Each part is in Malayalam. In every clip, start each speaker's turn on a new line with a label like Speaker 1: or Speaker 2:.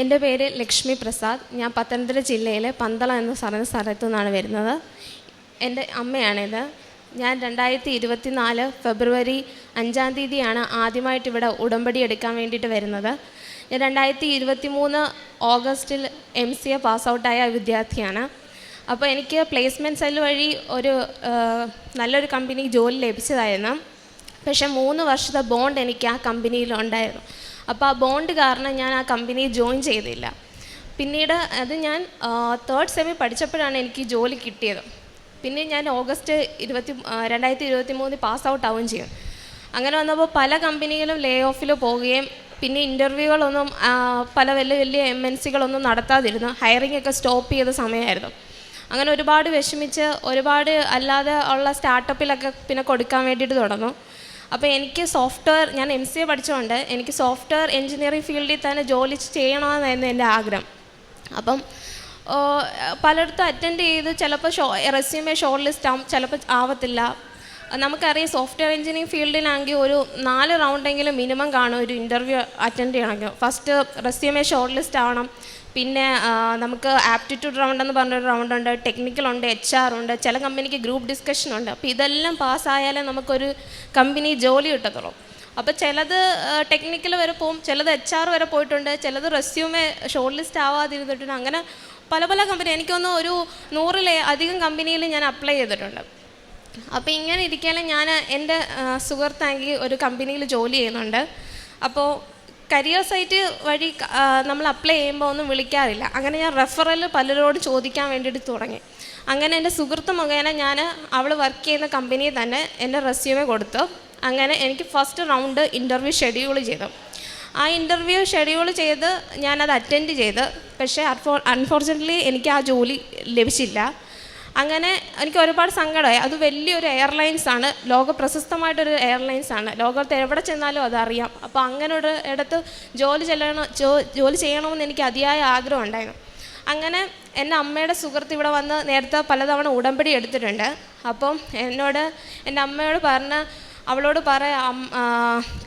Speaker 1: എന്റെ പേര് ലക്ഷ്മി പ്രസാദ്. ഞാൻ പത്തനംതിട്ട ജില്ലയിലെ പന്തള എന്ന് പറയുന്ന സ്ഥലത്തു നിന്നാണ് വരുന്നത്. എന്റെ അമ്മയാണിത്. ഞാൻ രണ്ടായിരത്തി ഇരുപത്തി നാല് ഫെബ്രുവരി അഞ്ചാം തീയതിയാണ് ആദ്യമായിട്ട് ഇവിടെ ഉടമ്പടി എടുക്കാൻ വേണ്ടിയിട്ട് വരുന്നത്. ഞാൻ രണ്ടായിരത്തി ഇരുപത്തി മൂന്ന് ഓഗസ്റ്റിൽ എം സി എ പാസ് ഔട്ടായ വിദ്യാർത്ഥിയാണ്. അപ്പോൾ എനിക്ക് പ്ലേസ്മെന്റ് സെൽ വഴി ഒരു നല്ലൊരു കമ്പനി ജോലി ലഭിച്ചതായിരുന്നു. പക്ഷേ മൂന്ന് വർഷത്തെ ബോണ്ട് എനിക്ക് ആ കമ്പനിയിൽ ഉണ്ടായിരുന്നു. അപ്പോൾ ആ ബോണ്ട് കാരണം ഞാൻ ആ കമ്പനി ജോയിൻ ചെയ്തില്ല. പിന്നീട് അത് ഞാൻ തേർഡ് സെമി പഠിച്ചപ്പോഴാണ് എനിക്ക് ജോലി കിട്ടിയത്. പിന്നെ ഞാൻ ഓഗസ്റ്റ് ഇരുപത്തി രണ്ടായിരത്തി ഇരുപത്തി മൂന്നിൽ പാസ് ഔട്ട് ആവുകയും ചെയ്യും അങ്ങനെ വന്നപ്പോൾ പല കമ്പനികളും ലേ ഓഫിൽ പോവുകയും പിന്നെ ഇന്റർവ്യൂകളൊന്നും പല വലിയ വലിയ എം എൻ സികളൊന്നും നടത്താതിരുന്നു. ഹയറിംഗ് ഒക്കെ സ്റ്റോപ്പ് ചെയ്ത സമയമായിരുന്നു. അങ്ങനെ ഒരുപാട് വിഷമിച്ച് ഒരുപാട് അല്ലാതെ ഉള്ള സ്റ്റാർട്ടപ്പിലൊക്കെ പിന്നെ കൊടുക്കാൻ വേണ്ടിയിട്ട് തുടങ്ങും അപ്പോൾ എനിക്ക് സോഫ്റ്റ്വെയർ ഞാൻ എം സി എ പഠിച്ചുകൊണ്ട് എനിക്ക് സോഫ്റ്റ്വെയർ എഞ്ചിനീയറിംഗ് ഫീൽഡിൽ തന്നെ ജോലി ചെയ്യണമെന്നായിരുന്നു എന്റെ ആഗ്രഹം. അപ്പം പലയിടത്തും അറ്റൻഡ് ചെയ്ത് ചിലപ്പോൾ ഷോ റെസ്യൂമെ ഷോർട്ട് ലിസ്റ്റ് ആവും ചിലപ്പോൾ ആവത്തില്ല. നമുക്കറിയാം സോഫ്റ്റ്വെയർ എഞ്ചിനീയറിംഗ് ഫീൽഡിലാണെങ്കിൽ ഒരു നാല് റൗണ്ടെങ്കിലും മിനിമം കാണും ഒരു ഇന്റർവ്യൂ അറ്റൻഡ് ചെയ്യണമെങ്കിൽ. ഫസ്റ്റ് റെസ്യൂമെ ഷോർട്ട് ലിസ്റ്റ് ആവണം. പിന്നെ നമുക്ക് ആപ്റ്റിറ്റ്യൂഡ് റൗണ്ട് എന്ന് പറഞ്ഞൊരു റൗണ്ട് ഉണ്ട് ടെക്നിക്കൽ ഉണ്ട് എച്ച് ആർ ഉണ്ട് ചില കമ്പനിക്ക് ഗ്രൂപ്പ് ഡിസ്കഷൻ ഉണ്ട്. അപ്പോൾ ഇതെല്ലാം പാസ്സായാലേ നമുക്കൊരു കമ്പനി ജോലി കിട്ടത്തുള്ളൂ. അപ്പോൾ ചിലത് ടെക്നിക്കൽ വരെ പോകും ചിലത് എച്ച് ആർ വരെ പോയിട്ടുണ്ട് ചിലത് റെസ്യൂമേ ഷോർട്ട് ലിസ്റ്റ് ആവാതിരുന്നിട്ടുണ്ട്. അങ്ങനെ പല പല കമ്പനി എനിക്കൊന്ന് ഒരു നൂറിലെ അധികം കമ്പനിയിൽ ഞാൻ അപ്ലൈ ചെയ്തിട്ടുണ്ട്. അപ്പോൾ ഇങ്ങനെ ഇരിക്കാതെ ഞാൻ എന്റെ സുഹൃത്താങ്കി ഒരു കമ്പനിയിൽ ജോലി ചെയ്യുന്നുണ്ട്. അപ്പോൾ കരിയർ സൈറ്റ് വഴി നമ്മൾ അപ്ലൈ ചെയ്യുമ്പോൾ ഒന്നും വിളിക്കാറില്ല. അങ്ങനെ ഞാൻ റെഫറൽ പലരോട് ചോദിക്കാൻ വേണ്ടിയിട്ട് തുടങ്ങി. അങ്ങനെ എന്റെ സുഹൃത്ത് മുഖേന ഞാൻ അവൾ വർക്ക് ചെയ്യുന്ന കമ്പനിയിൽ തന്നെ എന്റെ റെസ്യൂമെ കൊടുത്തു. അങ്ങനെ എനിക്ക് ഫസ്റ്റ് റൗണ്ട് ഇന്റർവ്യൂ ഷെഡ്യൂൾ ചെയ്തു. ആ ഇന്റർവ്യൂ ഷെഡ്യൂൾ ചെയ്ത് ഞാനത് അറ്റൻഡ് ചെയ്ത്. പക്ഷേ അൺഫോർ അൺഫോർച്ചുനേറ്റ്ലി എനിക്ക് ആ ജോലി ലഭിച്ചില്ല. അങ്ങനെ എനിക്ക് ഒരുപാട് സങ്കടമായി. അത് വലിയൊരു എയർലൈൻസ് ആണ്. ലോക പ്രശസ്തമായിട്ടൊരു എയർലൈൻസ് ആണ്. ലോകത്ത് എവിടെ ചെന്നാലും അതറിയാം അപ്പോൾ അങ്ങനെ ഒരു ഇടത്ത് ജോലി ചെല്ലണം ജോലി ചെയ്യണമെന്ന് എനിക്ക് അതിയായ ആഗ്രഹം ഉണ്ടായിരുന്നു. അങ്ങനെ എന്റെ അമ്മയുടെ സുഹൃത്ത് ഇവിടെ വന്ന് നേരത്തെ പലതവണ ഉടമ്പടി എടുത്തിട്ടുണ്ട്. അപ്പം എന്നോട് എന്റെ അമ്മയോട് പറഞ്ഞ് അവളോട് പറ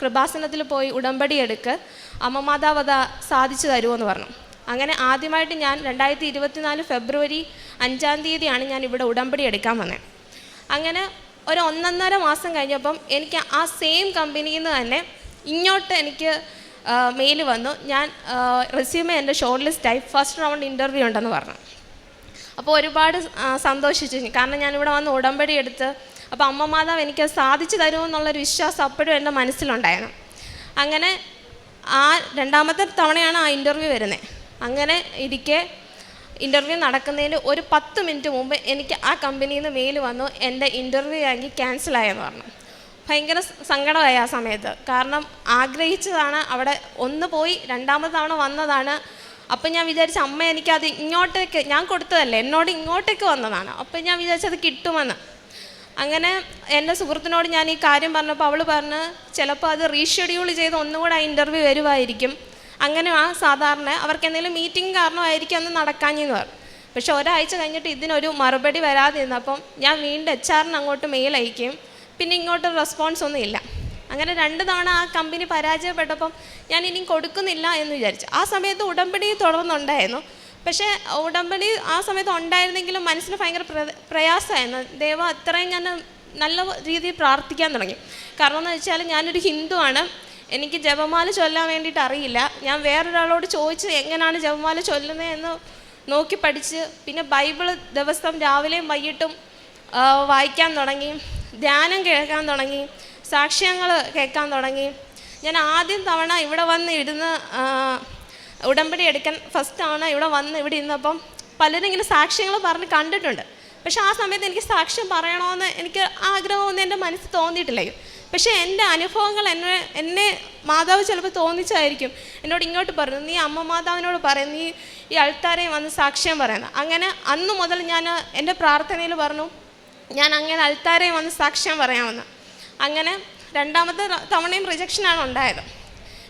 Speaker 1: കൃപാസനത്തിൽ പോയി ഉടമ്പടി എടുക്ക്. അമ്മ സാധിച്ചു സാധിച്ചു തരുമെന്ന് പറഞ്ഞു. അങ്ങനെ ആദ്യമായിട്ട് ഞാൻ രണ്ടായിരത്തി ഇരുപത്തിനാല് ഫെബ്രുവരി അഞ്ചാം തീയതിയാണ് ഞാൻ ഇവിടെ ഉടമ്പടി എടുക്കാൻ വന്നത് അങ്ങനെ ഒരു ഒന്നൊന്നര മാസം കഴിഞ്ഞപ്പം എനിക്ക് ആ സെയിം കമ്പനിയിൽ നിന്ന് തന്നെ ഇങ്ങോട്ട് എനിക്ക് മെയിൽ വന്നു. ഞാൻ റെസ്യൂമെ എന്റെ ഷോർട്ട് ലിസ്റ്റായി ഫസ്റ്റ് റൗണ്ട് ഇന്റർവ്യൂ ഉണ്ടെന്ന് പറഞ്ഞു. അപ്പോൾ ഒരുപാട് സന്തോഷിച്ചു. കാരണം ഞാനിവിടെ വന്ന് ഉടമ്പടി എടുത്ത് അപ്പോൾ അമ്മ മാതാവ് എനിക്ക് സാധിച്ചു തരുമെന്നുള്ളൊരു വിശ്വാസം അപ്പോഴും എന്റെ മനസ്സിലുണ്ടായിരുന്നു. അങ്ങനെ ആ രണ്ടാമത്തെ തവണയാണ് ആ ഇന്റർവ്യൂ വരുന്നത് അങ്ങനെ ഇരിക്കെ ഇന്റർവ്യൂ നടക്കുന്നതിന് ഒരു പത്ത് മിനിറ്റ് മുമ്പ് എനിക്ക് ആ കമ്പനിയിൽ നിന്ന് മെയിൽ വന്നു എന്റെ ഇന്റർവ്യൂ ആണെങ്കിൽ ക്യാൻസലായെന്ന് പറഞ്ഞു. ഭയങ്കര സങ്കടമായി ആ സമയത്ത്. കാരണം ആഗ്രഹിച്ചതാണ് അവിടെ ഒന്ന് പോയി രണ്ടാമത്തെ തവണ വന്നതാണ്. അപ്പം ഞാൻ വിചാരിച്ച അമ്മ എനിക്കത് ഇങ്ങോട്ടേക്ക് ഞാൻ കൊടുത്തതല്ലേ എന്നോട് ഇങ്ങോട്ടേക്ക് വന്നതാണ്. അപ്പം ഞാൻ വിചാരിച്ചത് കിട്ടുമെന്ന്. അങ്ങനെ എന്റെ സുഹൃത്തിനോട് ഞാൻ ഈ കാര്യം പറഞ്ഞപ്പോൾ അവൾ പറഞ്ഞ് ചിലപ്പോൾ അത് റീഷെഡ്യൂൾ ചെയ്ത് ഒന്നുകൂടെ ആ ഇന്റർവ്യൂ വരുമായിരിക്കും അങ്ങനെ ആ സാധാരണ അവർക്ക് എന്തെങ്കിലും മീറ്റിംഗ് കാരണമായിരിക്കും അന്ന് നടക്കാഞ്ഞെന്ന് പറഞ്ഞു. പക്ഷെ ഒരാഴ്ച കഴിഞ്ഞിട്ട് ഇതിനൊരു മറുപടി വരാതെ ഇരുന്നപ്പം ഞാൻ വീണ്ടും എച്ച് ആറിന് അങ്ങോട്ട് മെയിൽ അയക്കും. പിന്നെ ഇങ്ങോട്ട് റെസ്പോൺസ് ഒന്നും ഇല്ല. അങ്ങനെ രണ്ട് തവണ ആ കമ്പനി പരാജയപ്പെട്ടപ്പം ഞാൻ ഇനി കൊടുക്കുന്നില്ല എന്ന് വിചാരിച്ചു. ആ സമയത്ത് ഉടമ്പടി തുടർന്നുണ്ടായിരുന്നു. പക്ഷേ ഉടമ്പടി ആ സമയത്ത് ഉണ്ടായിരുന്നെങ്കിലും മനസ്സിന് ഭയങ്കര പ്ര- പ്രയാസമായിരുന്നു. ദൈവം അത്രയും ഞാൻ നല്ല രീതിയിൽ പ്രാർത്ഥിക്കാൻ തുടങ്ങി. കാരണം എന്ന് വെച്ചാൽ ഞാനൊരു ഹിന്ദുവാണ്. എനിക്ക് ജപമാല ചൊല്ലാൻ വേണ്ടിയിട്ട് അറിയില്ല. ഞാൻ വേറൊരാളോട് ചോദിച്ച് എങ്ങനെയാണ് ജപമാല ചൊല്ലുന്നത് എന്ന് നോക്കി പഠിച്ച് പിന്നെ ബൈബിൾ ദിവസം രാവിലെയും വൈകിട്ടും വായിക്കാൻ തുടങ്ങി ധ്യാനം കേൾക്കാൻ തുടങ്ങി സാക്ഷ്യങ്ങൾ കേൾക്കാൻ തുടങ്ങി. ഞാൻ ആദ്യം തവണ ഇവിടെ വന്ന് ഇരുന്ന് ഉടമ്പടി എടുക്കാൻ ഫസ്റ്റ് തവണ ഇവിടെ വന്ന് ഇവിടെ ഇരുന്നപ്പം പലരും ഇങ്ങനെ സാക്ഷ്യങ്ങൾ പറഞ്ഞ് കണ്ടിട്ടുണ്ട്. പക്ഷെ ആ സമയത്ത് എനിക്ക് സാക്ഷ്യം പറയണമെന്ന് എനിക്ക് ആഗ്രഹമൊന്നും എന്റെ മനസ്സിൽ തോന്നിയിട്ടില്ല. പക്ഷേ എന്റെ അനുഭവങ്ങൾ എന്നെ എന്നെ മാതാവ് ചിലപ്പോൾ തോന്നിച്ചായിരിക്കും എന്നോട് ഇങ്ങോട്ട് പറഞ്ഞു നീ അമ്മ മാതാവിനോട് പറയും നീ ഈ അൾത്താരെയും വന്ന് സാക്ഷ്യം പറയണം. അങ്ങനെ അന്ന് മുതൽ ഞാൻ എന്റെ പ്രാർത്ഥനയിൽ പറഞ്ഞു ഞാൻ അങ്ങനെ അൾത്താരെയും വന്ന് സാക്ഷ്യം പറയാമെന്ന്. അങ്ങനെ രണ്ടാമത്തെ തവണയും റിജക്ഷനാണ് ഉണ്ടായത്.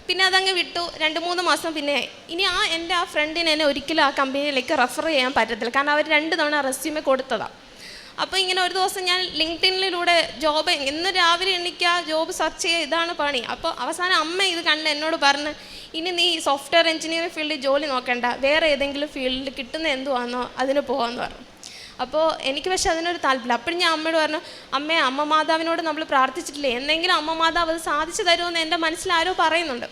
Speaker 1: പിന്നെ അതങ്ങ് വിട്ടു. രണ്ട് മൂന്ന് മാസം പിന്നെ ഇനി ആ എന്റെ ആ ഫ്രണ്ടിനെ എന്നെ ഒരിക്കലും ആ കമ്പനിയിലേക്ക് റെഫർ ചെയ്യാൻ പറ്റത്തില്ല. കാരണം അവർ രണ്ട് തവണ റെസ്യൂമെ കൊടുത്തതാണ് അപ്പോൾ ഇങ്ങനെ ഒരു ദിവസം ഞാൻ ലിങ്ക്ഡിനിലൂടെ ജോബ് ഇന്ന് രാവിലെ എണ്ണിക്കുക ജോബ് സെർച്ച് ചെയ്യുക ഇതാണ് പണി. അപ്പോൾ അവസാനം അമ്മ ഇത് കണ്ട് എന്നോട് പറഞ്ഞ് ഇനി നീ സോഫ്റ്റ്വെയർ എഞ്ചിനീയറിംഗ് ഫീൽഡിൽ ജോലി നോക്കണ്ട. വേറെ ഏതെങ്കിലും ഫീൽഡിൽ കിട്ടുന്ന എന്തുവാണെന്നോ അതിന് പോകാമെന്ന് പറഞ്ഞു. അപ്പോൾ എനിക്ക് പക്ഷെ അതിനൊരു താല്പര്യം അപ്പോഴും ഞാൻ അമ്മയോട് പറഞ്ഞു അമ്മേ അമ്മ മാതാവിനോട് നമ്മൾ പ്രാർത്ഥിച്ചിട്ടില്ലേ? എന്തെങ്കിലും അമ്മ മാതാവ് അത് സാധിച്ചു തരുമെന്ന് എന്റെ മനസ്സിൽ ആരോ പറയുന്നുണ്ട്.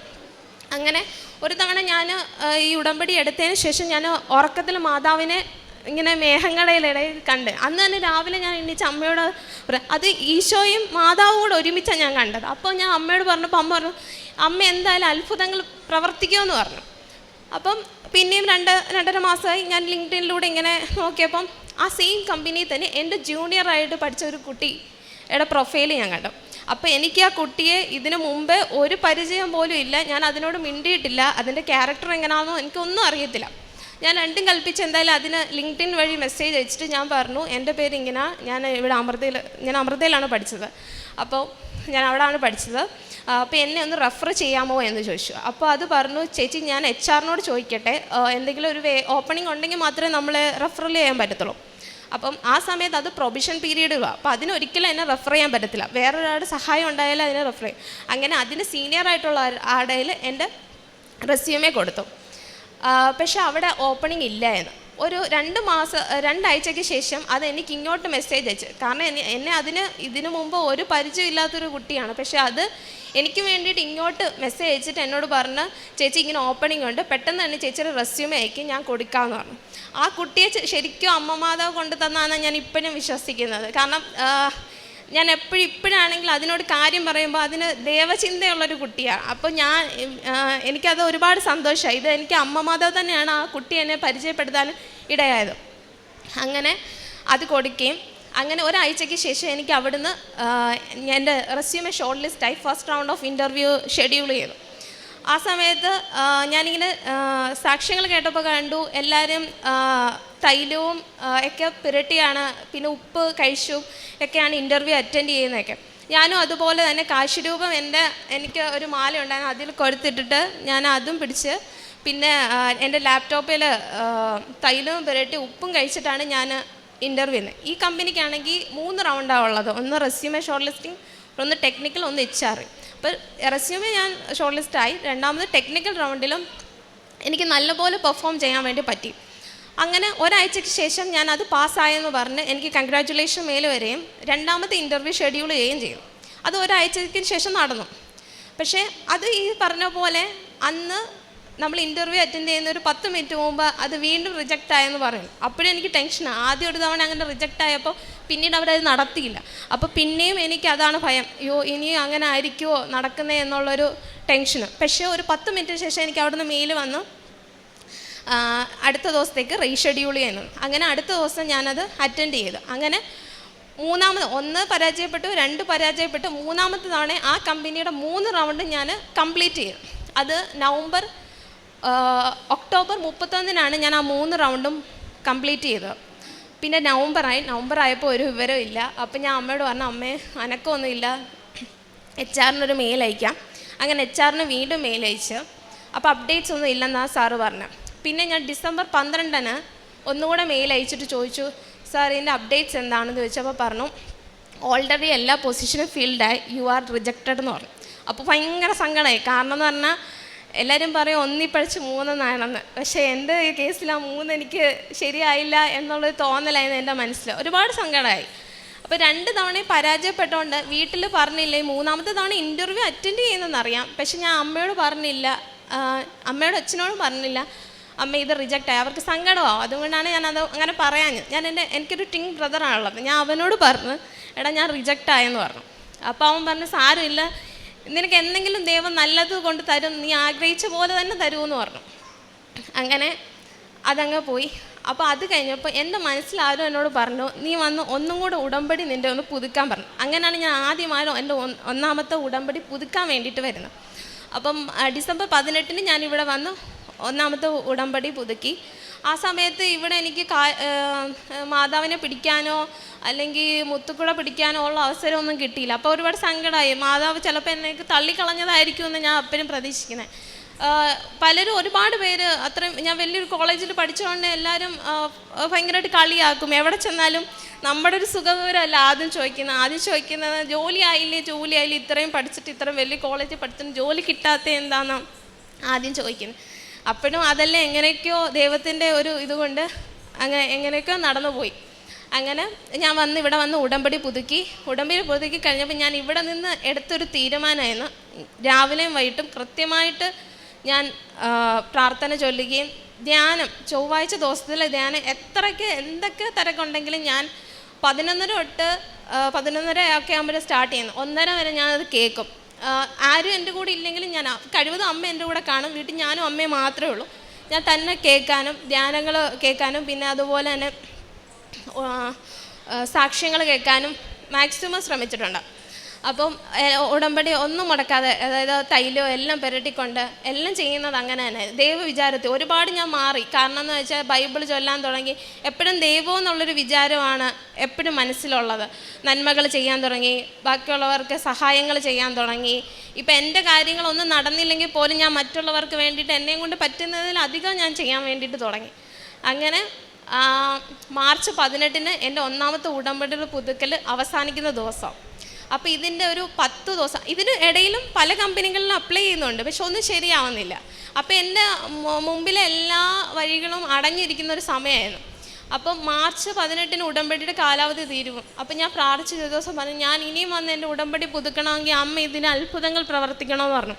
Speaker 1: അങ്ങനെ ഒരു തവണ ഞാൻ ഈ ഉടമ്പടി എടുത്തതിന് ശേഷം ഞാൻ ഉറക്കത്തിൽ മാതാവിനെ ഇങ്ങനെ മേഘങ്ങളിലിടയിൽ കണ്ട്. അന്ന് തന്നെ രാവിലെ ഞാൻ എണീച്ച് അമ്മയോട് അത് ഈശോയും മാതാവും കൂടെ ഒരുമിച്ചാണ് ഞാൻ കണ്ടത്. അപ്പോൾ ഞാൻ അമ്മയോട് പറഞ്ഞപ്പോൾ അമ്മ പറഞ്ഞു അമ്മ എന്തായാലും അത്ഭുതങ്ങൾ പ്രവർത്തിക്കുമെന്ന് പറഞ്ഞു. അപ്പം പിന്നെയും രണ്ട് രണ്ടര മാസമായി ഞാൻ ലിങ്ക്ഡിനിലൂടെ ഇങ്ങനെ നോക്കിയപ്പം ആ സെയിം കമ്പനിയിൽ തന്നെ എന്റെ ജൂനിയറായിട്ട് പഠിച്ച ഒരു കുട്ടിയുടെ പ്രൊഫൈൽ ഞാൻ കണ്ടു. അപ്പോൾ എനിക്ക് ആ കുട്ടിയെ ഇതിനു മുമ്പേ ഒരു പരിചയം പോലും ഇല്ല. ഞാൻ അതിനോട് മിണ്ടിയിട്ടില്ല. അതിന്റെ ക്യാരക്ടർ എങ്ങനെയാണെന്നോ എനിക്കൊന്നും അറിയത്തില്ല. ഞാൻ രണ്ടും കൽപ്പിച്ച് എന്തായാലും അതിന് ലിങ്ക്ഡിൻ വഴി മെസ്സേജ് അയച്ചിട്ട് ഞാൻ പറഞ്ഞു എന്റെ പേര് ഇങ്ങനെ ഞാൻ ഇവിടെ അമൃതയിൽ ഞാൻ അമൃതയിലാണ് പഠിച്ചത്. അപ്പോൾ ഞാൻ അവിടെയാണ് പഠിച്ചത്. അപ്പോൾ എന്നെ ഒന്ന് റെഫർ ചെയ്യാമോ എന്ന് ചോദിച്ചു. അപ്പോൾ അത് പറഞ്ഞു ചേച്ചി ഞാൻ എച്ച് ആറിനോട് ചോദിക്കട്ടെ. എന്തെങ്കിലും ഒരു വേ ഓപ്പണിംഗ് ഉണ്ടെങ്കിൽ മാത്രമേ നമ്മളെ റെഫറൽ ചെയ്യാൻ പറ്റത്തുള്ളൂ. അപ്പം ആ സമയത്ത് അത് പ്രൊബിഷൻ പീരീഡുകളാണ് അപ്പോൾ അതിനൊരിക്കലും എന്നെ റെഫർ ചെയ്യാൻ പറ്റത്തില്ല. വേറൊരാളുടെ സഹായം ഉണ്ടായാലും അതിനെ റെഫർ ചെയ്യും. അങ്ങനെ അതിന് സീനിയർ ആയിട്ടുള്ള ആടയിൽ എന്റെ റെസ്യൂമേ കൊടുത്തു. പക്ഷെ അവിടെ ഓപ്പണിംഗ് ഇല്ല എന്ന് ഒരു രണ്ട് മാസം രണ്ടാഴ്ചയ്ക്ക് ശേഷം അത് എനിക്ക് ഇങ്ങോട്ട് മെസ്സേജ് അയച്ചു. കാരണം എന്നെ- അതിന് ഇതിനു മുമ്പ് ഒരു പരിചയമില്ലാത്തൊരു കുട്ടിയാണ്. പക്ഷെ അത് എനിക്ക് വേണ്ടിയിട്ട് ഇങ്ങോട്ട് മെസ്സേജ് അയച്ചിട്ട് എന്നോട് പറഞ്ഞ് ചേച്ചി ഇങ്ങനെ ഓപ്പണിംഗ് ഉണ്ട്. പെട്ടെന്ന് തന്നെ ചേച്ചിയുടെ റെസ്യൂമേ അയക്കി ഞാൻ കൊടുക്കാമെന്ന് പറഞ്ഞു. ആ കുട്ടിയെ ശരിക്കും അമ്മ മാതാവ് കൊണ്ട് തന്നാണ് ഞാൻ ഇപ്പോഴും വിശ്വസിക്കുന്നത്. കാരണം ഞാൻ എപ്പോഴും ഇപ്പോഴാണെങ്കിൽ അതിനോട് കാര്യം പറയുമ്പോൾ അതിന് ദേവചിന്തയുള്ളൊരു കുട്ടിയാണ് അപ്പോൾ ഞാൻ എനിക്കത് ഒരുപാട് സന്തോഷമായി ഇത് എനിക്ക് അമ്മ മാതാവ് തന്നെയാണ് ആ കുട്ടി എന്നെ പരിചയപ്പെടുത്താൻ ഇടയായത്. അങ്ങനെ അത് കൊടുക്കുകയും അങ്ങനെ ഒരാഴ്ചയ്ക്ക് ശേഷം എനിക്ക് അവിടുന്ന് എന്റെ resume short ലിസ്റ്റായി first round of interview schedule ചെയ്തു. ആ സമയത്ത് ഞാനിങ്ങനെ സാക്ഷ്യങ്ങൾ കേട്ടപ്പോൾ കണ്ടു. എല്ലാവരും തൈലവും ഒക്കെ പുരട്ടിയാണ്. പിന്നെ ഉപ്പ് കഴിച്ചും. ഒക്കെയാണ് ഇന്റർവ്യൂ അറ്റൻഡ് ചെയ്യുന്നതൊക്കെ. ഞാനും അതുപോലെ തന്നെ കാശുരൂപം എന്റെ എനിക്ക് ഒരു മാല ഉണ്ടായിരുന്നു. അതിൽ കൊടുത്തിട്ടിട്ട് ഞാൻ അതും പിടിച്ച് പിന്നെ എന്റെ ലാപ്ടോപ്പിൽ തൈലവും പുരട്ടി ഉപ്പും കഴിച്ചിട്ടാണ് ഞാൻ ഇന്റർവ്യൂ ചെയ്യുന്നത്. ഈ കമ്പനിക്കാണെങ്കിൽ മൂന്ന് റൗണ്ടാണ് ഉള്ളത്. ഒന്ന് റെസ്യൂമെ ഷോർട്ട് ലിസ്റ്റിംഗ് ഒന്ന് ടെക്നിക്കൽ ഒന്ന് ആർ അപ്പോൾ റെസ്യൂമേ ഞാൻ ഷോർട്ട് ലിസ്റ്റ് ആയി രണ്ടാമത് ടെക്നിക്കൽ റൗണ്ടിലും എനിക്ക് നല്ലപോലെ പെർഫോം ചെയ്യാൻ വേണ്ടി പറ്റി. അങ്ങനെ ഒരാഴ്ചയ്ക്ക് ശേഷം ഞാൻ അത് പാസ്സായെന്ന് പറഞ്ഞ് എനിക്ക് കൺഗ്രാറ്റുലേഷൻ മെയിൽ വരെയും രണ്ടാമത്തെ ഇന്റർവ്യൂ ഷെഡ്യൂൾ ചെയ്യുകയും ചെയ്യും അത് ഒരാഴ്ചയ്ക്ക് ശേഷം നടന്നു. പക്ഷേ അത് ഈ പറഞ്ഞ പോലെ അന്ന് നമ്മൾ ഇന്റർവ്യൂ അറ്റൻഡ് ചെയ്യുന്ന ഒരു പത്ത് മിനിറ്റ് മുമ്പ് അത് വീണ്ടും റിജക്റ്റ് ആയെന്ന് പറയും. അപ്പോഴും എനിക്ക് ടെൻഷനാണ് ആദ്യം ഒരു തവണ അങ്ങനെ റിജക്റ്റ് ആയപ്പോൾ പിന്നീട് അവരത് നടത്തിയില്ല. അപ്പോൾ പിന്നെയും എനിക്ക് അതാണ് ഭയം. അയ്യോ ഇനി അങ്ങനെ ആയിരിക്കുമോ നടക്കുന്നത് എന്നുള്ളൊരു ടെൻഷന്. പക്ഷേ ഒരു പത്ത് മിനിറ്റിന് ശേഷം എനിക്ക് അവിടുന്ന് മെയിൽ വന്നു. അടുത്ത ദിവസത്തേക്ക് റീഷെഡ്യൂൾ ചെയ്യുന്നു. അങ്ങനെ അടുത്ത ദിവസം ഞാനത് അറ്റൻഡ് ചെയ്തു. അങ്ങനെ മൂന്നാമത് ഒന്ന് പരാജയപ്പെട്ടു രണ്ട് പരാജയപ്പെട്ടു. മൂന്നാമത്തെ തവണ ആ കമ്പനിയുടെ മൂന്ന് റൗണ്ട് ഞാൻ കംപ്ലീറ്റ് ചെയ്തു. അത് നവംബർ ഒക്ടോബർ മുപ്പത്തൊന്നിനാണ് ഞാൻ ആ മൂന്ന് റൗണ്ടും കംപ്ലീറ്റ് ചെയ്തത്. പിന്നെ നവംബറായി നവംബർ ആയപ്പോൾ ഒരു വിവരം ഇല്ല. അപ്പം ഞാൻ അമ്മയോട് പറഞ്ഞു അമ്മേ അനക്കൊന്നുമില്ല എച്ച് ആറിനൊരു മെയിൽ അയക്കാം. അങ്ങനെ എച്ച് ആറിന് വീണ്ടും മെയിൽ അയച്ചു. അപ്പോൾ അപ്ഡേറ്റ്സ് ഒന്നും ഇല്ലെന്നാണ് സാറ് പറഞ്ഞു. പിന്നെ ഞാൻ ഡിസംബർ പന്ത്രണ്ടിന് ഒന്നുകൂടെ മെയിൽ അയച്ചിട്ട് ചോദിച്ചു സാർ ഇതിന്റെ അപ്ഡേറ്റ്സ് എന്താണെന്ന് ചോദിച്ചപ്പോൾ പറഞ്ഞു ഓൾറെഡി എല്ലാ പൊസിഷനും ഫീൽഡായി യു ആർ റിജക്റ്റഡ് എന്ന് പറഞ്ഞു. അപ്പോൾ ഭയങ്കര സങ്കടമായി. കാരണം എന്ന് പറഞ്ഞാൽ എല്ലാവരും പറയും ഒന്നി പഠിച്ച് മൂന്നെന്നാണെന്ന് പക്ഷേ എന്റെ കേസിൽ ആ മൂന്ന് എനിക്ക് ശരിയായില്ല എന്നുള്ളൊരു തോന്നലായിരുന്നു എന്റെ മനസ്സിൽ. ഒരുപാട് സങ്കടമായി. അപ്പോൾ രണ്ട് തവണയും പരാജയപ്പെട്ടുകൊണ്ട് വീട്ടിൽ പറഞ്ഞില്ല മൂന്നാമത്തെ തവണ ഇന്റർവ്യൂ അറ്റൻഡ് ചെയ്യുന്നതെന്നറിയാം പക്ഷെ ഞാൻ അമ്മയോട് പറഞ്ഞില്ല അമ്മയോട് അച്ഛനോടും പറഞ്ഞില്ല അമ്മ ഇത് റിജക്റ്റ് ആയി. അവർക്ക് സങ്കടമാവും. അതുകൊണ്ടാണ് ഞാനത് അങ്ങനെ പറയാഞ്ഞ് ഞാൻ എന്റെ എനിക്കൊരു ടിങ് ബ്രദറാണുള്ളത് ഞാൻ അവനോട് പറഞ്ഞു എടാ ഞാൻ റിജക്റ്റ് ആയെന്ന് പറഞ്ഞു. അപ്പോൾ അവൻ പറഞ്ഞു സാരമില്ല നിനക്ക് എന്തെങ്കിലും ദൈവം നല്ലത് കൊണ്ട് തരും നീ ആഗ്രഹിച്ച പോലെ തന്നെ തരുമെന്ന് പറഞ്ഞു. അങ്ങനെ അതങ്ങ് പോയി. അപ്പോൾ അത് കഴിഞ്ഞപ്പോൾ എന്റെ മനസ്സിൽ ആരും എന്നോട് പറഞ്ഞു നീ വന്ന് ഒന്നും കൂടെ ഉടമ്പടി നിന്റെ ഒന്ന് പുതുക്കാൻ പറഞ്ഞു. അങ്ങനെയാണ് ഞാൻ ആദ്യമായും എന്റെ ഒന്നാമത്തെ ഉടമ്പടി പുതുക്കാൻ വേണ്ടിയിട്ട് വരുന്നത്. അപ്പം ഡിസംബർ പതിനെട്ടിന് ഞാൻ ഇവിടെ വന്ന് ഒന്നാമത്തെ ഉടമ്പടി പുതുക്കി. ആ സമയത്ത് ഇവിടെ എനിക്ക് മാതാവിനെ പിടിക്കാനോ അല്ലെങ്കിൽ മുത്തുക്കുള പിടിക്കാനോ ഉള്ള അവസരമൊന്നും കിട്ടിയില്ല. അപ്പോൾ ഒരുപാട് സങ്കടമായി. മാതാവ് ചിലപ്പോൾ എന്നെ തള്ളിക്കളഞ്ഞതായിരിക്കും എന്ന് ഞാൻ അപ്പോഴും പ്രതീക്ഷിക്കുന്നത് പലരും ഒരുപാട് പേര് അത്രയും ഞാൻ വലിയൊരു കോളേജിൽ പഠിച്ചുകൊണ്ട് എല്ലാവരും ഭയങ്കരമായിട്ട് കളിയാക്കും. എവിടെ ചെന്നാലും നമ്മുടെ ഒരു സുഖവിവരമല്ല ആദ്യം ചോദിക്കുന്നത്. ആദ്യം ചോദിക്കുന്നത് ജോലി ആയില്ലേ? ജോലി ആയില്ലേ? ഇത്രയും പഠിച്ചിട്ട് ഇത്രയും വലിയ കോളേജിൽ പഠിച്ചിട്ട് ജോലി കിട്ടാത്ത എന്താണെന്ന് ആദ്യം ചോദിക്കുന്നത്. അപ്പോഴും അതെല്ലാം എങ്ങനെയൊക്കെയോ ദൈവത്തിന്റെ ഒരു ഇതുകൊണ്ട് അങ്ങനെ എങ്ങനെയൊക്കെയോ നടന്നു പോയി അങ്ങനെ ഞാൻ വന്ന് ഇവിടെ വന്ന് ഉടമ്പടി പുതുക്കി. ഉടമ്പടി പുതുക്കി കഴിഞ്ഞപ്പോൾ ഞാൻ ഇവിടെ നിന്ന് എടുത്തൊരു തീരുമാനമായിരുന്നു. രാവിലെയും വൈകിട്ടും കൃത്യമായിട്ട് ഞാൻ പ്രാർത്ഥന ചൊല്ലുകയും ധ്യാനം ചൊവ്വാഴ്ച ദിവസത്തിലെ ധ്യാനം എത്രയ്ക്ക് എന്തൊക്കെ തിരക്കുണ്ടെങ്കിലും ഞാൻ പതിനൊന്നര തൊട്ട് പതിനൊന്നര ഒക്കെ ആകുമ്പോൾ സ്റ്റാർട്ട് ചെയ്യുന്നു. ഒന്നര വരെ ഞാനത് കേൾക്കും. ആരും എന്റെ കൂടെ ഇല്ലെങ്കിലും ഞാൻ കഴിവതും അമ്മ എന്റെ കൂടെ കാണും. വീട്ടിൽ ഞാനും അമ്മയും മാത്രമേ ഉള്ളൂ. ഞാൻ തന്നെ കേൾക്കാനും ധ്യാനങ്ങൾ കേൾക്കാനും പിന്നെ അതുപോലെ തന്നെ സാക്ഷ്യങ്ങൾ കേൾക്കാനും മാക്സിമം ശ്രമിച്ചിട്ടുണ്ട്. അപ്പം ഉടമ്പടി ഒന്നും മുടക്കാതെ അതായത് തൈലോ എല്ലാം പുരട്ടിക്കൊണ്ട് എല്ലാം ചെയ്യുന്നത് അങ്ങനെ തന്നെ. ദൈവ വിചാരത്തിൽ ഒരുപാട് ഞാൻ മാറി. കാരണം എന്ന് വെച്ചാൽ ബൈബിൾ ചൊല്ലാൻ തുടങ്ങി. എപ്പോഴും ദൈവം എന്നുള്ളൊരു വിചാരമാണ് എപ്പോഴും മനസ്സിലുള്ളത്. നന്മകൾ ചെയ്യാൻ തുടങ്ങി ബാക്കിയുള്ളവർക്ക് സഹായങ്ങൾ ചെയ്യാൻ തുടങ്ങി. ഇപ്പം എന്റെ കാര്യങ്ങളൊന്നും നടന്നില്ലെങ്കിൽ പോലും ഞാൻ മറ്റുള്ളവർക്ക് വേണ്ടിയിട്ട് എന്നെയും കൊണ്ട് പറ്റുന്നതിലധികം ഞാൻ ചെയ്യാൻ വേണ്ടിയിട്ട് തുടങ്ങി. അങ്ങനെ മാർച്ച് പതിനെട്ടിന് എന്റെ ഒന്നാമത്തെ ഉടമ്പടിയുടെ പുതുക്കൽ അവസാനിക്കുന്ന ദിവസം. അപ്പോൾ ഇതിന്റെ ഒരു പത്ത് ദിവസം ഇതിന് ഇടയിലും പല കമ്പനികളിലും അപ്ലൈ ചെയ്യുന്നുണ്ട് പക്ഷെ ഒന്നും ശരിയാവുന്നില്ല. അപ്പോൾ എന്റെ മുമ്പിലെ എല്ലാ വഴികളും അടഞ്ഞിരിക്കുന്ന ഒരു സമയമായിരുന്നു അപ്പം മാർച്ച് പതിനെട്ടിന് ഉടമ്പടിയുടെ കാലാവധി തീരും അപ്പം ഞാൻ പ്രാർത്ഥിച്ച ദിവസം പറഞ്ഞു ഞാൻ ഇനിയും വന്ന് എന്റെ ഉടമ്പടി പുതുക്കണമെങ്കിൽ അമ്മ ഇതിന് അത്ഭുതങ്ങൾ പ്രവർത്തിക്കണമെന്ന് പറഞ്ഞു.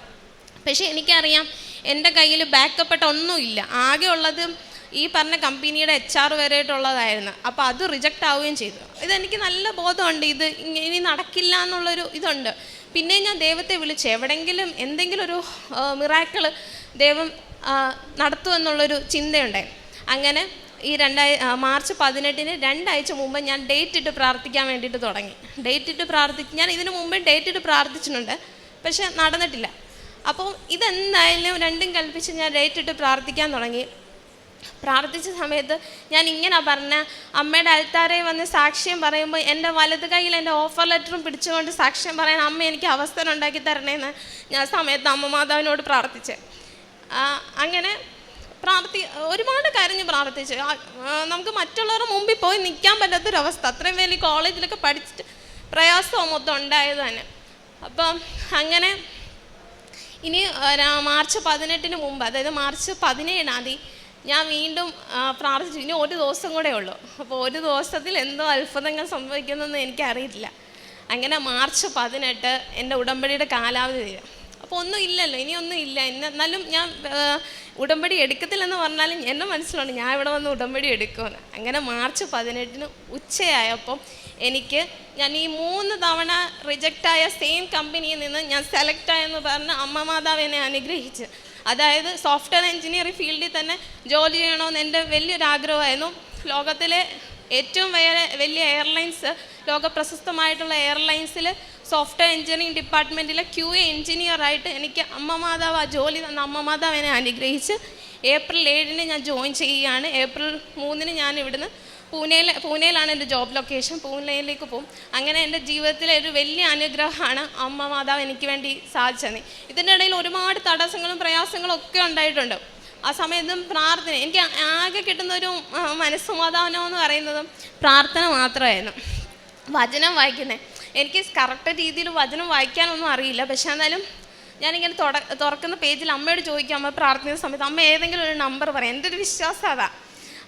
Speaker 1: പക്ഷേ എനിക്കറിയാം എന്റെ കയ്യിൽ ബാക്കപ്പെട്ട് ഒന്നുമില്ല. ആകെ ഉള്ളത് ഈ പറഞ്ഞ കമ്പനിയുടെ എച്ച് ആർ വരെയായിട്ടുള്ളതായിരുന്നു. അപ്പോൾ അത് റിജക്റ്റ് ആവുകയും ചെയ്തു. ഇതെനിക്ക് നല്ല ബോധമുണ്ട്. ഇത് ഇനി നടക്കില്ല എന്നുള്ളൊരു ഇതുണ്ട്. പിന്നെ ഞാൻ ദൈവത്തെ വിളിച്ച് എവിടെങ്കിലും എന്തെങ്കിലും ഒരു മിറാക്കിൾ ദൈവം നടത്തുമെന്നുള്ളൊരു ചിന്തയുണ്ടായി അങ്ങനെ ഈ രണ്ടായി മാർച്ച് പതിനെട്ടിന് രണ്ടാഴ്ച മുമ്പ് ഞാൻ ഡേറ്റ് ഇട്ട് പ്രാർത്ഥിക്കാൻ വേണ്ടിയിട്ട് തുടങ്ങി. ഡേറ്റ് ഇട്ട് പ്രാർത്ഥിച്ച് ഞാൻ ഇതിനു മുമ്പേ ഡേറ്റ് ഇട്ട് പ്രാർത്ഥിച്ചിട്ടുണ്ട്. പക്ഷെ നടന്നിട്ടില്ല. അപ്പോൾ ഇതെന്തായാലും രണ്ടും കൽപ്പിച്ച് ഞാൻ ഡേറ്റ് ഇട്ട് പ്രാർത്ഥിക്കാൻ തുടങ്ങി. പ്രാർത്ഥിച്ച സമയത്ത് ഞാൻ ഇങ്ങനെ പറഞ്ഞ അമ്മയുടെ അൽത്താരെ വന്ന് സാക്ഷ്യം പറയുമ്പോൾ എന്റെ വലത് കയ്യിൽ എന്റെ ഓഫർ ലെറ്ററും പിടിച്ചുകൊണ്ട് സാക്ഷ്യം പറയാൻ അമ്മ എനിക്ക് അവസരം ഉണ്ടാക്കി തരണേന്ന് ഞാൻ സമയത്ത് അമ്മ മാതാവിനോട് പ്രാർത്ഥിച്ച്. അങ്ങനെ പ്രാർത്ഥി ഒരുപാട് കരഞ്ഞ് പ്രാർത്ഥിച്ചു. നമുക്ക് മറ്റുള്ളവരുടെ മുമ്പിൽ പോയി നിൽക്കാൻ പറ്റാത്തൊരവസ്ഥ. അത്രയും വലിയ കോളേജിലൊക്കെ പഠിച്ചിട്ട് പ്രയാസവും മൊത്തം ഉണ്ടായത് തന്നെ അപ്പം അങ്ങനെ ഇനി മാർച്ച് പതിനെട്ടിന് മുമ്പ് അതായത് മാർച്ച് പതിനേഴാം തീയതി ഞാൻ വീണ്ടും പ്രാർത്ഥിച്ചു. ഇനി ഒരു ദിവസം കൂടെ ഉള്ളൂ. അപ്പോൾ ഒരു ദിവസത്തിൽ എന്തോ അത്ഭുതങ്ങൾ സംഭവിക്കുന്നതെന്ന് എനിക്കറിയില്ല. അങ്ങനെ മാർച്ച് പതിനെട്ട് എന്റെ ഉടമ്പടിയുടെ കാലാവധി തീരും അപ്പോൾ ഒന്നും ഇല്ലല്ലോ ഇനിയൊന്നും ഇല്ല. എന്നാലും ഞാൻ ഉടമ്പടി എടുക്കത്തില്ലെന്ന് പറഞ്ഞാലും എന്റെ മനസ്സിലുണ്ട് ഞാൻ ഇവിടെ വന്ന് ഉടമ്പടി എടുക്കുമെന്ന്. അങ്ങനെ മാർച്ച് പതിനെട്ടിന് ഉച്ചയായപ്പം എനിക്ക് ഞാൻ ഈ മൂന്ന് തവണ റിജക്റ്റായ സെയിം കമ്പനിയിൽ നിന്ന് ഞാൻ സെലക്ട് ആയെന്ന് പറഞ്ഞ് അമ്മ എന്നെ അനുഗ്രഹിച്ച്. അതായത് സോഫ്റ്റ്വെയർ എഞ്ചിനീയറിംഗ് ഫീൽഡിൽ തന്നെ ജോലി ചെയ്യണമെന്ന് എന്റെ വലിയൊരു ആഗ്രഹമായിരുന്നു ലോകത്തിലെ ഏറ്റവും വലിയ എയർലൈൻസ് ലോക പ്രശസ്തമായിട്ടുള്ള എയർലൈൻസിൽ സോഫ്റ്റ്വെയർ എഞ്ചിനീയറിംഗ് ഡിപ്പാർട്ട്മെന്റിലെ ക്യു എ എഞ്ചിനീയറായിട്ട് എനിക്ക് അമ്മ മാതാവ് ആ ജോലി തന്ന അമ്മ മാതാവ് എന്നെ അനുഗ്രഹിച്ച് ഏപ്രിൽ ഏഴിന് ഞാൻ ജോയിൻ ചെയ്യുകയാണ്. ഏപ്രിൽ മൂന്നിന് ഞാൻ ഇവിടുന്ന് പൂനെയിൽ പൂനെയിലാണ് എന്റെ ജോബ് ലൊക്കേഷൻ പൂനെയിലേക്ക് പോകും അങ്ങനെ എന്റെ ജീവിതത്തിലെ ഒരു വലിയ അനുഗ്രഹമാണ് അമ്മ മാതാവ് എനിക്ക് വേണ്ടി സാധിച്ചത്. ഇതിന്റെ ഇടയിൽ ഒരുപാട് തടസ്സങ്ങളും പ്രയാസങ്ങളും ഒക്കെ ഉണ്ടായിട്ടുണ്ട്. ആ സമയത്തും പ്രാർത്ഥന. എനിക്ക് ആകെ കിട്ടുന്ന ഒരു മനസ്സമാധാനം എന്ന് പറയുന്നതും പ്രാർത്ഥന മാത്രമായിരുന്നു. വചനം വായിക്കുന്നത്. എനിക്ക് കറക്റ്റ് രീതിയിൽ വചനം വായിക്കാനൊന്നും അറിയില്ല. പക്ഷേ എന്നാലും ഞാനിങ്ങനെ തുറക്കുന്ന പേജിൽ അമ്മയോട് ചോദിക്കും. അമ്മ പ്രാർത്ഥിക്കുന്ന സമയത്ത് അമ്മ ഏതെങ്കിലും ഒരു നമ്പർ പറയാം. എന്റെ ഒരു വിശ്വാസം അതാ.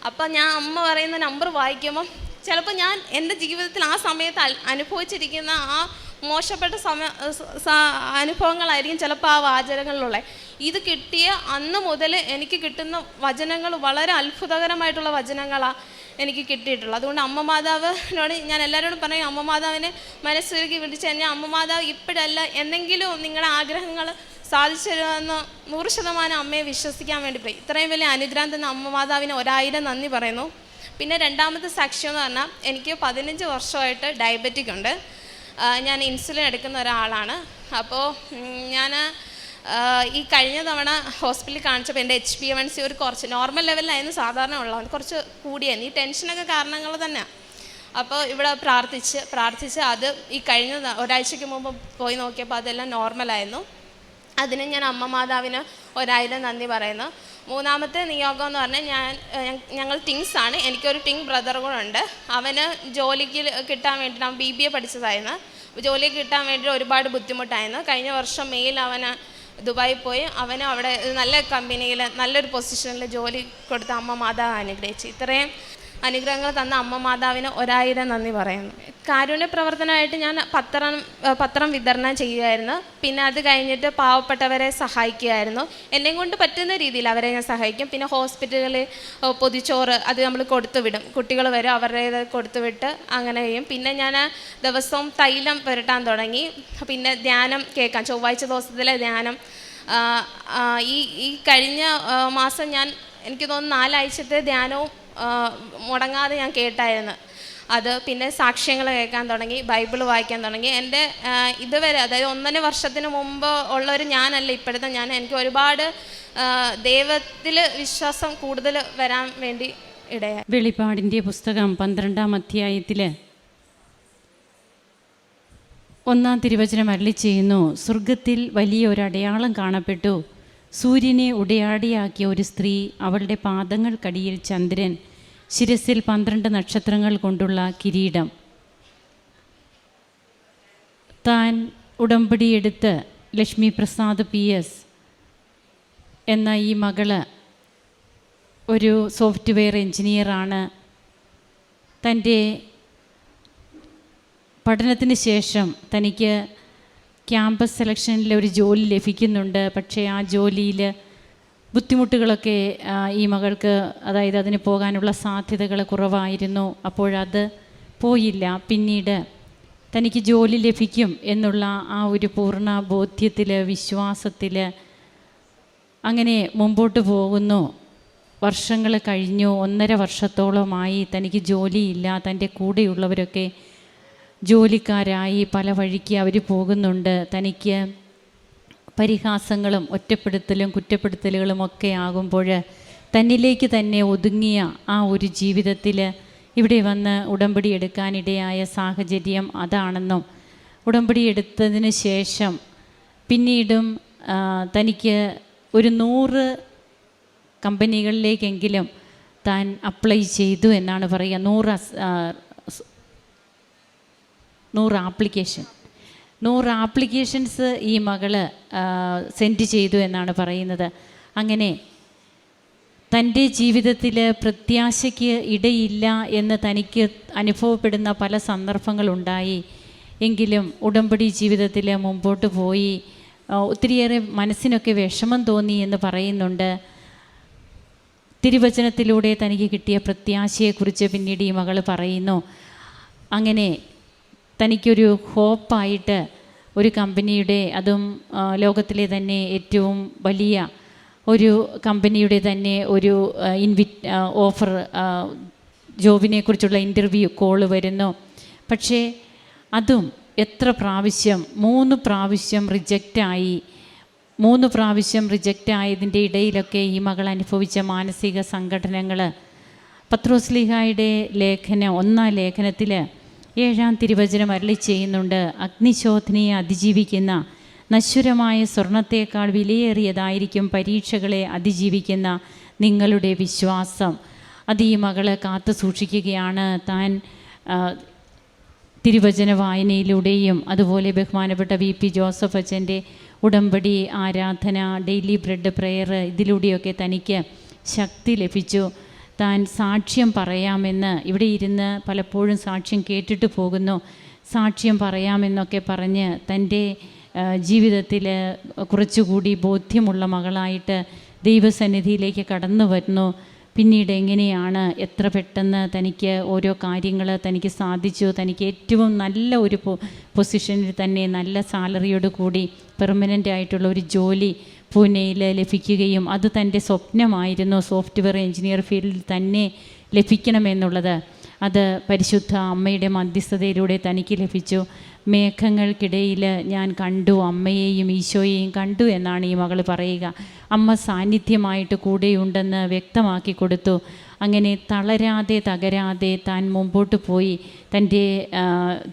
Speaker 1: അപ്പം ഞാൻ അമ്മ പറയുന്ന നമ്പർ വായിക്കുമ്പം ചിലപ്പോൾ ഞാൻ എന്റെ ജീവിതത്തിൽ ആ സമയത്ത് അനുഭവിച്ചിരിക്കുന്ന ആ മോശപ്പെട്ട സമയ സ- സ- അനുഭവങ്ങളായിരിക്കും ചിലപ്പോൾ ആ വാചകങ്ങളിലുള്ള. ഇത് കിട്ടിയ അന്ന് മുതൽ എനിക്ക് കിട്ടുന്ന വചനങ്ങൾ വളരെ അത്ഭുതകരമായിട്ടുള്ള വചനങ്ങളാണ് എനിക്ക് കിട്ടിയിട്ടുള്ളത്. അതുകൊണ്ട് അമ്മ മാതാവിനോട് ഞാൻ എല്ലാവരോടും പറയും അമ്മ മാതാവിനെ മനസ്സുരുക്കി വിളിച്ച് കഴിഞ്ഞാൽ അമ്മ മാതാവ് ഇപ്പോഴല്ല എന്തെങ്കിലും നിങ്ങളുടെ ആഗ്രഹങ്ങൾ സാധിച്ചു തരുമെന്ന് നൂറ് ശതമാനം അമ്മയെ വിശ്വസിക്കാൻ വേണ്ടി പോയി. ഇത്രയും വലിയ അനുഗ്രഹം തന്ന അമ്മ മാതാവിന് ഒരായിരം നന്ദി പറയുന്നു. പിന്നെ രണ്ടാമത്തെ സാക്ഷ്യം എന്ന് പറഞ്ഞാൽ എനിക്ക് പതിനഞ്ച് വർഷമായിട്ട് ഡയബറ്റിക് ഉണ്ട്. ഞാൻ ഇൻസുലിൻ എടുക്കുന്ന ഒരാളാണ്. അപ്പോൾ ഞാൻ ഈ കഴിഞ്ഞ തവണ ഹോസ്പിറ്റലിൽ കാണിച്ചപ്പോൾ എന്റെ എച്ച് പി എം സി ഒരു കുറച്ച് നോർമൽ ലെവലിലായിരുന്നു സാധാരണ ഉള്ളത്. കുറച്ച് കൂടിയായിരുന്നു. ഈ ടെൻഷനൊക്കെ കാരണങ്ങൾ തന്നെയാണ് അപ്പോൾ ഇവിടെ പ്രാർത്ഥിച്ച് പ്രാർത്ഥിച്ച് അത് ഈ കഴിഞ്ഞ ഒരാഴ്ചയ്ക്ക് മുമ്പ് പോയി നോക്കിയപ്പോൾ അതെല്ലാം നോർമലായിരുന്നു അതിന് ഞാൻ അമ്മ മാതാവിന് ഒരായിരം നന്ദി പറയുന്നു. മൂന്നാമത്തെ നിയോഗം എന്ന് പറഞ്ഞാൽ ഞാൻ ഞങ്ങൾ ടിങ്സ് ആണ്. എനിക്കൊരു ടിങ് ബ്രദർ കൂടെ ഉണ്ട്. അവന് ജോലിക്ക് കിട്ടാൻ വേണ്ടി അവൻ ബി ബി എ പഠിച്ചതായിരുന്നു. ജോലി കിട്ടാൻ വേണ്ടി ഒരുപാട് ബുദ്ധിമുട്ടായിരുന്നു. കഴിഞ്ഞ വർഷം മെയിൽ അവന് ദുബായിൽ പോയി. അവന് അവിടെ നല്ല കമ്പനിയിൽ നല്ലൊരു പൊസിഷനിൽ ജോലി കൊടുത്ത അമ്മ മാതാവ് അനുഗ്രഹിച്ചു. ഇത്രയും അനുഗ്രഹങ്ങൾ തന്ന അമ്മ മാതാവിന് ഒരായിരം നന്ദി പറയുന്നു. കാരുണ്യ പ്രവർത്തനമായിട്ട് ഞാൻ പത്രം പത്രം വിതരണം ചെയ്യുമായിരുന്നു പിന്നെ അത് കഴിഞ്ഞിട്ട് പാവപ്പെട്ടവരെ സഹായിക്കുമായിരുന്നു എന്നെ കൊണ്ട് പറ്റുന്ന രീതിയിൽ അവരെ ഞാൻ സഹായിക്കും. പിന്നെ ഹോസ്പിറ്റലുകളിൽ പൊതിച്ചോറ് അത് നമ്മൾ കൊടുത്തു വിടും. കുട്ടികൾ വരും അവരുടെ കൊടുത്തു വിട്ട് അങ്ങനെ ചെയ്യും. പിന്നെ ഞാൻ ദിവസവും തൈലം പുരട്ടാൻ തുടങ്ങി. പിന്നെ ധ്യാനം കേൾക്കാം ചൊവ്വാഴ്ച ദിവസത്തിലെ ധ്യാനം. ഈ ഈ കഴിഞ്ഞ മാസം ഞാൻ എനിക്ക് തോന്നുന്നു നാലാഴ്ചത്തെ ധ്യാനവും മുടങ്ങാതെ ഞാൻ കേട്ടായിരുന്നു. അത് പിന്നെ സാക്ഷ്യങ്ങൾ കേൾക്കാൻ തുടങ്ങി ബൈബിൾ വായിക്കാൻ തുടങ്ങി. എന്റെ ഇതുവരെ അതായത് ഒന്നര വർഷത്തിന് മുമ്പ് ഉള്ളൊരു ഞാനല്ല ഇപ്പോഴത്തെ ഞാൻ. എനിക്ക് ഒരുപാട് ദൈവത്തിൽ വിശ്വാസം കൂടുതൽ വരാൻ വേണ്ടി ഇടയായി.
Speaker 2: വെളിപ്പാടിന്റെ പുസ്തകം പന്ത്രണ്ടാം അധ്യായത്തിൽ ഒന്നാം തിരുവചനം അരളി ചെയ്യുന്നു സ്വർഗത്തിൽ വലിയ ഒരു അടയാളം കാണപ്പെട്ടു. സൂര്യനെ ഉടയാടിയാക്കിയ ഒരു സ്ത്രീ അവളുടെ പാദങ്ങൾക്കടിയിൽ ചന്ദ്രൻ ശിരസിൽ പന്ത്രണ്ട് നക്ഷത്രങ്ങൾ കൊണ്ടുള്ള കിരീടം. താൻ ഉടമ്പടിയെടുത്ത് ലക്ഷ്മി പ്രസാദ് പി എസ് എന്ന ഈ മകൾ ഒരു സോഫ്റ്റ്വെയർ എഞ്ചിനീയറാണ്. തന്റെ പഠനത്തിന് ശേഷം തനിക്ക് ക്യാമ്പസ് സെലക്ഷനിൽ ഒരു ജോലി ലഭിക്കുന്നുണ്ട്. പക്ഷേ ആ ജോലിയിൽ ബുദ്ധിമുട്ടുകളൊക്കെ ഈ മകൾക്ക് അതായത് അതിന് പോകാനുള്ള സാധ്യതകൾ കുറവായിരുന്നു. അപ്പോഴത് പോയില്ല. പിന്നീട് തനിക്ക് ജോലി ലഭിക്കും എന്നുള്ള ആ ഒരു പൂർണ ബോധ്യത്തിൽ വിശ്വാസത്തിൽ അങ്ങനെ മുമ്പോട്ട് പോകുന്നു. വർഷങ്ങൾ കഴിഞ്ഞു. ഒന്നര വർഷത്തോളമായി തനിക്ക് ജോലിയില്ല. തന്റെ കൂടെയുള്ളവരൊക്കെ ജോലിക്കാരായി പല വഴിക്ക് അവർ പോകുന്നുണ്ട്. തനിക്ക് പരിഹാസങ്ങളും ഒറ്റപ്പെടുത്തലും കുറ്റപ്പെടുത്തലുകളും ഒക്കെ ആകുമ്പോൾ തന്നിലേക്ക് തന്നെ ഒതുങ്ങിയ ആ ഒരു ജീവിതത്തിൽ ഇവിടെ വന്ന് ഉടമ്പടി എടുക്കാനിടയായ സാഹചര്യം അതാണെന്നും ഉടമ്പടി എടുത്തതിന് ശേഷം പിന്നീടും തനിക്ക് ഒരു നൂറ് കമ്പനികളിലേക്കെങ്കിലും താൻ അപ്ലൈ ചെയ്തു എന്നാണ് പറയുക. നൂറ് നൂറ് ആപ്ലിക്കേഷൻ. നൂറ് ആപ്ലിക്കേഷൻസ് ഈ മകൾ സെൻഡ് ചെയ്തു എന്നാണ് പറയുന്നത്. അങ്ങനെ തന്റെ ജീവിതത്തിൽ പ്രത്യാശയ്ക്ക് ഇടയില്ല എന്ന് തനിക്ക് അനുഭവപ്പെടുന്ന പല സന്ദർഭങ്ങളുണ്ടായി. എങ്കിലും ഉടമ്പടി ജീവിതത്തിൽ മുമ്പോട്ട് പോയി. ഒത്തിരിയേറെ മനസ്സിനൊക്കെ വിഷമം തോന്നി എന്ന് പറയുന്നുണ്ട്. തിരുവചനത്തിലൂടെ തനിക്ക് കിട്ടിയ പ്രത്യാശയെക്കുറിച്ച് പിന്നീട് ഈ മകൾ പറയുന്നു. അങ്ങനെ തനിക്കൊരു ഹോപ്പായിട്ട് ഒരു കമ്പനിയുടെ അതും ലോകത്തിലെ തന്നെ ഏറ്റവും വലിയ ഒരു കമ്പനിയുടെ തന്നെ ഒരു ഇൻവി ഓഫർ ജോബിനെക്കുറിച്ചുള്ള ഇന്റർവ്യൂ കോൾ വരുന്നു. പക്ഷേ അതും എത്ര പ്രാവശ്യം മൂന്ന് പ്രാവശ്യം റിജക്റ്റായി മൂന്ന് പ്രാവശ്യം റിജക്റ്റ് ആയതിന്റെ ഇടയിലൊക്കെ ഈ മകൾ അനുഭവിച്ച മാനസിക സംഘടനകൾ പത്രോസ്ലിഹായുടെ ലേഖനം ഒന്നാം ലേഖനത്തിൽ ഏഴാം തിരുവചനം അരളി ചെയ്യുന്നുണ്ട്. അഗ്നിശോധനയെ അതിജീവിക്കുന്ന നശ്വരമായ സ്വർണത്തേക്കാൾ വിലയേറിയതായിരിക്കും പരീക്ഷകളെ അതിജീവിക്കുന്ന നിങ്ങളുടെ വിശ്വാസം. അത് ഈ മകളെ കാത്തു സൂക്ഷിക്കുകയാണ്. താൻ തിരുവചന വായനയിലൂടെയും അതുപോലെ ബഹുമാനപ്പെട്ട വി. പി. ജോസഫ് അച്ഛന്റെ ഉടമ്പടി ആരാധന ഡെയിലി ബ്രെഡ് പ്രെയർ ഇതിലൂടെയൊക്കെ തനിക്ക് ശക്തി ലഭിച്ചു. താൻ സാക്ഷ്യം പറയാമെന്ന് ഇവിടെ ഇരുന്ന് പലപ്പോഴും സാക്ഷ്യം കേട്ടിട്ട് പോകുന്നു. സാക്ഷ്യം പറയാമെന്നൊക്കെ പറഞ്ഞ് തന്റെ ജീവിതത്തിൽ കുറച്ചുകൂടി ബോധ്യമുള്ള മകളായിട്ട് ദൈവസന്നിധിയിലേക്ക് കടന്നു വരുന്നു. പിന്നീട് എങ്ങനെയാണ് എത്ര പെട്ടെന്ന് തനിക്ക് ഓരോ കാര്യങ്ങൾ തനിക്ക് സാധിച്ചു? തനിക്ക് ഏറ്റവും നല്ല ഒരു പൊസിഷനിൽ തന്നെ നല്ല സാലറിയോട് കൂടി പെർമനന്റ് ആയിട്ടുള്ള ഒരു ജോലി പൂനെയിൽ ലഭിക്കുകയും അത് തന്റെ സ്വപ്നമായിരുന്നു സോഫ്റ്റ്വെയർ എഞ്ചിനീയർ ഫീൽഡിൽ തന്നെ ലഭിക്കണമെന്നുള്ളത്. അത് പരിശുദ്ധ അമ്മയുടെ മധ്യസ്ഥതയിലൂടെ തനിക്ക് ലഭിച്ചു. മേഘങ്ങൾക്കിടയിൽ ഞാൻ കണ്ടു അമ്മയെയും ഈശോയെയും കണ്ടു എന്നാണ് ഈ മകൾ പറയുക. അമ്മ സാന്നിധ്യമായിട്ട് കൂടെയുണ്ടെന്ന് വ്യക്തമാക്കി കൊടുത്തു. അങ്ങനെ തളരാതെ തകരാതെ താൻ മുമ്പോട്ട് പോയി. തന്റെ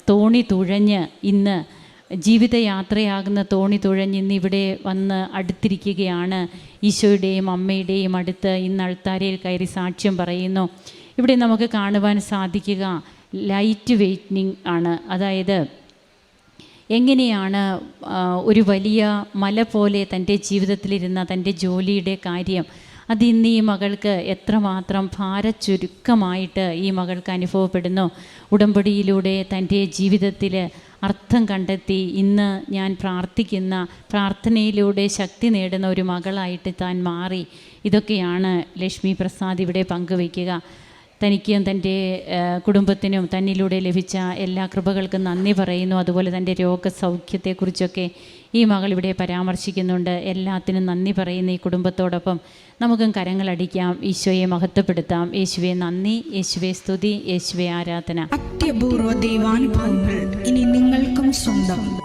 Speaker 2: തോണി തുഴഞ്ഞ് ഇന്ന് ജീവിതയാത്രയാകുന്ന തോണി തുഴഞ്ഞ് ഇന്ന് ഇവിടെ വന്ന് അടുത്തിരിക്കുകയാണ്. ഈശോയുടെയും അമ്മയുടെയും അടുത്ത് ഇന്ന് അൾത്താരയിൽ കയറി സാക്ഷ്യം പറയുന്നു. ഇവിടെ നമുക്ക് കാണുവാൻ സാധിക്കുക ലൈറ്റ് വെയ്റ്റനിങ് ആണ്. അതായത് എങ്ങനെയാണ് ഒരു വലിയ മല പോലെ തന്റെ ജീവിതത്തിലിരുന്ന തന്റെ ജോലിയുടെ കാര്യം. അത് ഇന്ന് ഈ മകൾക്ക് എത്രമാത്രം ഭാരചുരുക്കമായിട്ട് ഈ മകൾക്ക് അനുഭവപ്പെടുന്നു. ഉടമ്പടിയിലൂടെ തന്റെ ജീവിതത്തിൽ അർത്ഥം കണ്ടെത്തി ഇന്ന് ഞാൻ പ്രാർത്ഥിക്കുന്ന പ്രാർത്ഥനയിലൂടെ ശക്തി നേടുന്ന ഒരു മകളായിട്ട് താൻ മാറി. ഇതൊക്കെയാണ് ലക്ഷ്മി പ്രസാദ് ഇവിടെ പങ്കുവയ്ക്കുക. തനിക്കും തന്റെ കുടുംബത്തിനും തന്നിലൂടെ ലഭിച്ച എല്ലാ കൃപകൾക്കും നന്ദി പറയുന്നു. അതുപോലെ തന്റെ രോഗസൗഖ്യത്തെക്കുറിച്ചൊക്കെ ഈ മകൾ ഇവിടെ പരാമർശിക്കുന്നുണ്ട്. എല്ലാത്തിനും നന്ദി പറയുന്ന ഈ കുടുംബത്തോടൊപ്പം. നമുക്കും കരങ്ങളടിക്കാം ഈശോയെ മഹത്വപ്പെടുത്താം. യേശുവെ നന്ദി. യേശുവെ സ്തുതി. യേശുവെ ആരാധന.
Speaker 3: അത്യപൂർവ ദൈവാനുഭവങ്ങൾ ഇനി നിങ്ങൾക്കും സ്വന്തം.